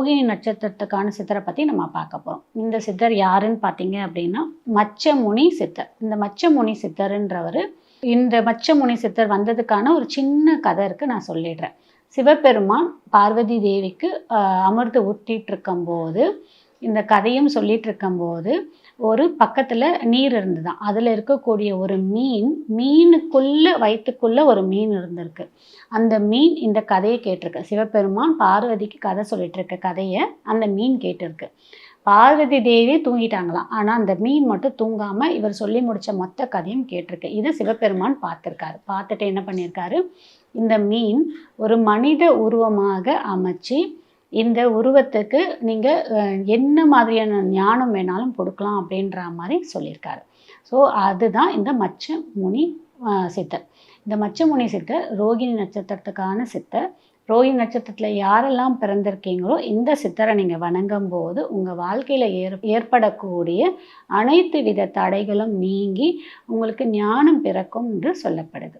ரோகிணி நட்சத்திரத்துக்கான சித்தரை பற்றி நம்ம பார்க்க போகிறோம் இந்த சித்தர் யாருன்னு பார்த்தீங்க அப்படின்னா மச்சமுனி சித்தர். இந்த மச்சமுனி சித்தருன்றவர் இந்த மச்சமுனி சித்தர் வந்ததுக்கான ஒரு சின்ன கதை இருக்குது நான் சொல்லிடுறேன். சிவபெருமான் பார்வதி தேவிக்கு அமிர்த ஊட்டிகிட்டு இருக்கும்போது இந்த கதையும் சொல்லிட்டு இருக்கும்போது ஒரு பக்கத்தில் நீர் இருந்துதான் அதில் இருக்கக்கூடிய ஒரு மீன் மீனுக்குள்ள வயிற்றுக்குள்ள ஒரு மீன் இருந்திருக்கு. அந்த மீன் இந்த கதையை கேட்டிருக்கு. சிவபெருமான் பார்வதிக்கு கதை சொல்லிட்டு இருக்க கதையை அந்த மீன் கேட்டிருக்கு. பார்வதி தேவி தூங்கிட்டாங்களாம். ஆனால் அந்த மீன் மட்டும் தூங்காமல் இவர் சொல்லி முடிச்ச மொத்த கதையும் கேட்டிருக்கு. இது சிவபெருமான் பார்த்துருக்காரு. பார்த்துட்டு என்ன பண்ணியிருக்காரு? இந்த மீன் ஒரு மனித உருவமாக அமைச்சு இந்த உருவத்துக்கு நீங்கள் என்ன மாதிரியான ஞானம் வேணாலும் கொடுக்கலாம் அப்படின்ற மாதிரி சொல்லியிருக்காரு. ஸோ அதுதான் இந்த மச்ச முனி சித்தர். இந்த மச்சமுனி சித்தர் ரோகிணி நட்சத்திரத்துக்கான சித்தர். ரோஹிணி நட்சத்திரத்தில் யாரெல்லாம் பிறந்திருக்கீங்களோ இந்த சித்தரை நீங்கள் வணங்கும் போது உங்கள் வாழ்க்கையில் ஏற் ஏற்படக்கூடிய அனைத்து வித தடைகளும் நீங்கி உங்களுக்கு ஞானம் பிறக்கும் என்று சொல்லப்படுது.